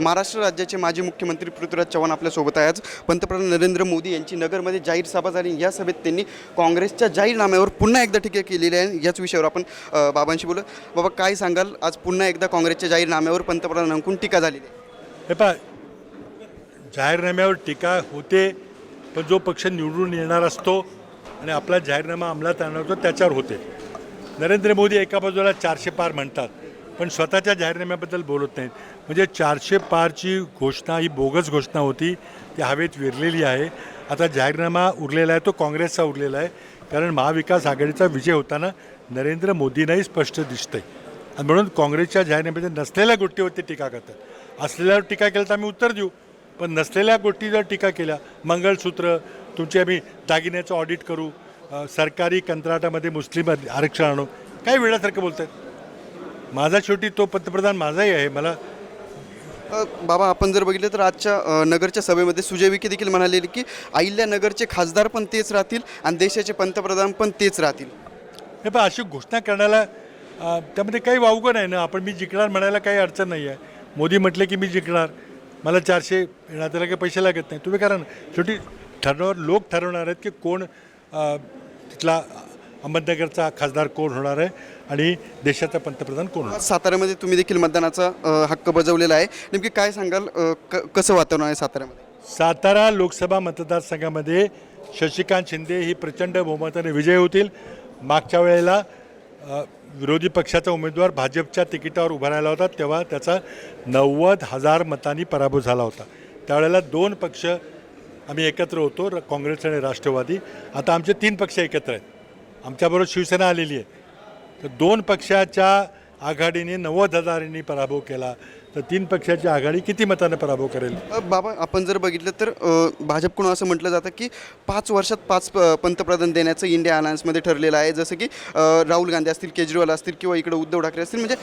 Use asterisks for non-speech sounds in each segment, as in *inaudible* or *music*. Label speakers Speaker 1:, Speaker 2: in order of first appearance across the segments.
Speaker 1: महाराष्ट्र राज्याचे माजी मुख्यमंत्री पृथ्वीराज चव्हाण आपल्यासोबत आहे आज पंतप्रधान नरेंद्र मोदी यांची नगरमध्ये जाहीर सभा झाली. या सभेत त्यांनी काँग्रेसच्या जाहीरनाम्यावर पुन्हा एकदा टीका केलेली आहे. याच विषयावर आपण बाबांशी बोलू. बाबा काय सांगाल? आज पुन्हा एकदा काँग्रेसच्या जाहीरनाम्यावर पंतप्रधानांकडून टीका झालेली आहे.
Speaker 2: हे पहा जाहीरनाम्यावर टीका होते पण जो पक्ष निवडून येणार असतो आणि आपला जाहीरनामा अंमलात आणणार होतो त्याच्यावर होते. नरेंद्र मोदी एका बाजूला चारशे पार म्हणतात पण स्वतःच्या जाहीरनाम्याबद्दल बोलत नाहीत. म्हणजे चारशे पारची घोषणा ही बोगस घोषणा होती ती हवेत विरलेली आहे. आता जाहीरनामा उरलेला आहे तो काँग्रेसचा उरलेला आहे. कारण महाविकास आघाडीचा विजय होताना नरेंद्र मोदींनाही स्पष्ट दिसतंय. आणि म्हणून काँग्रेसच्या जाहीरनाम्यामध्ये नसलेल्या गोष्टीवरती टीका करतात. असलेल्यावर टीका केलं तर आम्ही उत्तर देऊ पण नसलेल्या गोष्टी जर टीका केल्या मंगळसूत्र तुमचे आम्ही दागिन्याचं ऑडिट करू सरकारी कंत्राटामध्ये मुस्लिम आरक्षण आणू काय वेळासारखं बोलत आहेत माझा शेवटी तो पंतप्रधान माझाही आहे मला
Speaker 1: बाबा आपण जर बघितलं तर आजच्या नगरच्या सभेमध्ये सुजय विखे देखील म्हणाले की अहिल्या नगरचे खासदार पण तेच राहतील आणि देशाचे पंतप्रधान पण तेच राहतील.
Speaker 2: हे पण अशी घोषणा करण्याला त्यामध्ये काही वावगं नाही ना. आपण मी जिंकणार म्हणायला काही अडचण नाही आहे. मोदी म्हटले की मी जिंकणार. मला चारशे येणार त्याला काही पैसे लागत नाही. तुम्ही करा शेवटी ठरवणार लोक ठरवणार आहेत की कोण तिथला अहमदनगरचा खासदार कोण होणार आहे आणि देशाचा पंतप्रधान कोण होणार?
Speaker 1: साताऱ्यामध्ये तुम्ही देखील मतदानाचा अ, हक्क बजावलेला आहे. नेमकी काय सांगाल अ, क- कसं वातावरण आहे साताऱ्यामध्ये?
Speaker 2: सातारा लोकसभा मतदारसंघामध्ये शशिकांत शिंदे ही प्रचंड बहुमताने विजय होतील. मागच्या वेळेला अ, विरोधी पक्षाचा उमेदवार भाजपच्या तिकिटावर उभा राहिला होता तेव्हा त्याचा नव्वद हजार मतांनी पराभव झाला होता. त्यावेळेला दोन पक्ष आम्ही एकत्र होतो र- काँग्रेस आणि राष्ट्रवादी. आता आमचे तीन पक्ष एकत्र आहेत. आमच्याबरोबर शिवसेना आलेली आहे. तर दोन पक्षाच्या आघाडीने नव्वद हजारांनी पराभव केला. तर तीन पक्षाची आघाडी किती मताने पराभव करेल?
Speaker 1: बाबा आपण जर बघितलं तर भाजपकडून असं म्हटलं जातं की पाच वर्षात पाच प- पंतप्रधान देण्याचं इंडिया अलायन्समध्ये ठरलेलं आहे. जसं की राहुल गांधी असतील केजरीवाल असतील किंवा इकडे उद्धव ठाकरे असतील म्हणजे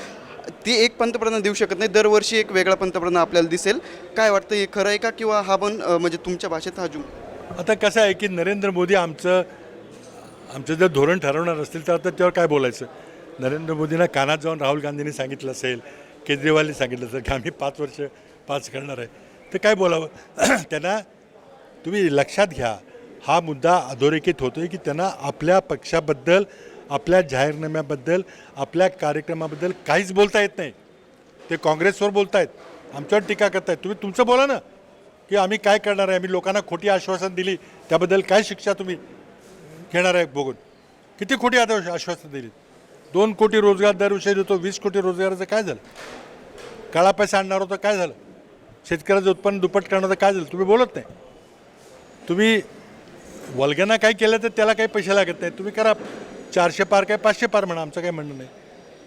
Speaker 1: ते एक पंतप्रधान देऊ शकत नाही. दरवर्षी एक वेगळा पंतप्रधान आपल्याला दिसेल. काय वाटतं हे खरं आहे का? किंवा हा पण म्हणजे तुमच्या भाषेत हा जुम?
Speaker 2: आता कसं आहे की नरेंद्र मोदी आमचं आमचं जर धोरण ठरवणार असतील तर आता त्यावर काय बोलायचं? नरेंद्र मोदींना कानात जाऊन राहुल गांधींनी सांगितलं असेल केजरीवालनी सांगितलं असेल की आम्ही पाच वर्ष पाच करणार आहे. तर काय बोलावं? *clears throat* त्यांना तुम्ही लक्षात घ्या हा मुद्दा अधोरेखित होतो आहे की त्यांना आपल्या पक्षाबद्दल आपल्या जाहीरनाम्याबद्दल आपल्या कार्यक्रमाबद्दल काहीच बोलता येत नाही. ते काँग्रेसवर बोलतायत. आमच्यावर टीका करतायत. तुम्ही तुमचं बोला ना की आम्ही काय करणार आहे? आम्ही लोकांना खोटी आश्वासन दिली त्याबद्दल काय शिक्षा तुम्ही? घेणार आहे बघून. किती खोटी आता आश्वासन दिली? दोन कोटी रोजगार दरवर्षी देतो वीस कोटी रोजगाराचं काय झालं? काळा पैसा आणणार होतं काय झालं? शेतकऱ्याचं उत्पन्न दुप्पट करणार होतं काय झालं? तुम्ही बोलत नाही. तुम्ही वल्ग्यांना काय केलं तर त्याला काही पैसे लागत नाही. तुम्ही करा चारशे पार काय पाचशे पार म्हणा आमचं काही म्हणणं नाही.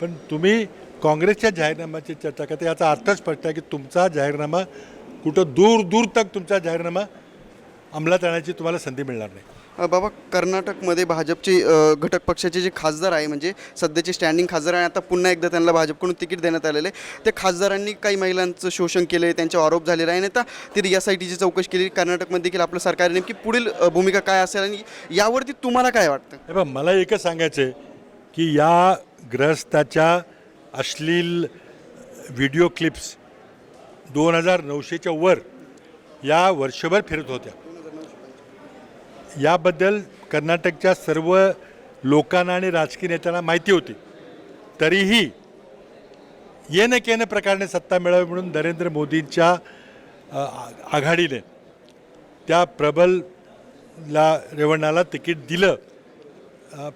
Speaker 2: पण तुम्ही काँग्रेसच्या जाहीरनाम्याची चर्चा करता याचा अर्थ स्पष्ट आहे की तुमचा जाहीरनामा कुठं दूर दूर तक तुमचा जाहीरनामा अंमलात आणण्याची तुम्हाला संधी मिळणार नाही.
Speaker 1: बाबा कर्नाटकमध्ये भाजपचे घटक पक्षाचे जे खासदार आहे म्हणजे सध्याचे स्टँडिंग खासदार आहे आता पुन्हा एकदा त्यांना भाजपकडून तिकीट देण्यात आलेलं आहे. त्या खासदारांनी काही महिलांचं शोषण केलं आहे त्यांच्यावर आरोप झालेला आहे आणि आता ती एस आय टीची चौकशी केली कर्नाटकमध्ये देखील आपलं सरकार नेमकी पुढील भूमिका काय असेल आणि यावरती तुम्हाला काय वाटतं?
Speaker 2: हे मला एकच सांगायचं आहे की या ग्रस्ताच्या अश्लील व्हिडिओ क्लिप्स दोन हजार नऊशेच्या वर या वर्षभर फिरत होत्या. याबद्दल कर्नाटकच्या सर्व लोकांना आणि राजकीय नेत्यांना माहिती होती. तरीही येणं केनं प्रकारे सत्ता मिळावी म्हणून नरेंद्र मोदींच्या आघाडीने त्या प्रबलला रेवण्णाला तिकीट दिलं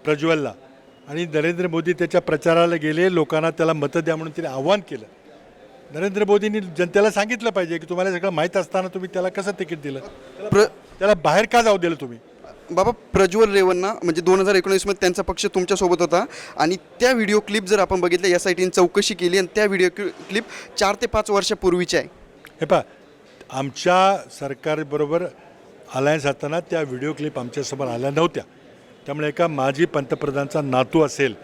Speaker 2: प्रज्वलला. आणि नरेंद्र मोदी त्याच्या प्रचाराला गेले लोकांना त्याला मतं द्या म्हणून तिने आव्हान केलं. नरेंद्र मोदींनी जनतेला सांगितलं पाहिजे की तुम्हाला सगळं माहीत असताना तुम्ही त्याला कसं तिकीट दिलं?
Speaker 1: प्र
Speaker 2: त्याला बाहेर का जाऊ दिलं तुम्ही?
Speaker 1: बाबा प्रज्वल रेवन्ना म्हणजे दोन हजार एकोणीसमध्ये त्यांचा पक्ष तुमच्यासोबत होता. आणि त्या व्हिडिओ क्लिप जर आपण बघितल्या या आय चौकशी केली आणि त्या व्हिडिओ क्लिप चार ते पाच वर्षापूर्वीची आहे.
Speaker 2: हे पहा आमच्या सरकारबरोबर अलायन्स असताना त्या व्हिडिओ क्लिप आमच्यासमोर आल्या नव्हत्या. त्यामुळे एका माजी पंतप्रधानचा नातू असेल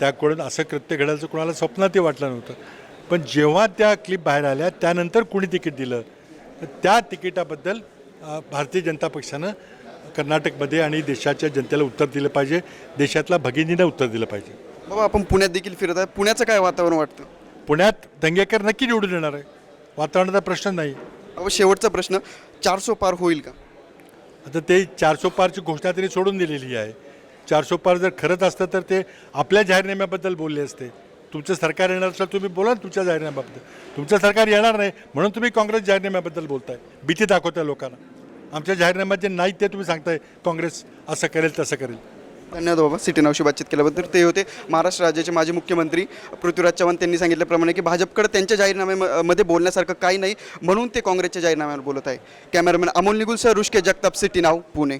Speaker 2: त्याकडून असं कृत्य घडायचं कोणाला स्वप्नातही वाटलं नव्हतं. पण जेव्हा त्या क्लिप बाहेर आल्या त्यानंतर कुणी तिकीट दिलं? तर त्या तिकिटाबद्दल भारतीय जनता पक्षानं कर्नाटकमध्ये आणि देशाच्या जनतेला उत्तर दिलं पाहिजे देशातल्या भगिनीनं उत्तर दिलं पाहिजे.
Speaker 1: बाबा आपण पुण्यात देखील फिरत आहे. पुण्याचं काय वातावरण वाटतं?
Speaker 2: पुण्यात दंगेकर नक्की निवडून येणार आहे. वातावरणाचा प्रश्न नाही.
Speaker 1: अहो शेवटचा प्रश्न चारसो पार होईल का?
Speaker 2: आता ते चारसो पारची घोषणा त्यांनी सोडून दिलेली आहे. चारसो पार जर खरंच असतं तर ते आपल्या जाहीरनाम्याबद्दल बोलले असते. तुमचं सरकार येणार असेल तुम्ही बोला ना तुमच्या जाहीरनाम्याबद्दल. तुमचं सरकार येणार नाही म्हणून तुम्ही काँग्रेस जाहीरनाम्याबद्दल बोलताय. भीती दाखवताय लोकांना. आमच्या जाहीरनाम्यात जे नाही ते तुम्ही सांगताय काँग्रेस असं करेल तसं करेल.
Speaker 1: धन्यवाद बाबा सिटी नावशी बातचीत केल्याबद्दल ते होते. महाराष्ट्र राज्याचे माजी मुख्यमंत्री पृथ्वीराज चव्हाण त्यांनी सांगितल्याप्रमाणे की भाजपकडे त्यांच्या जाहीरनाम्यामध्ये बोलण्यासारखं काही नाही म्हणून ते काँग्रेसच्या जाहीरनाम्यावर बोलत आहे. Cameraman Amol Nigul sir Rushke Jagtap city नाव पुणे.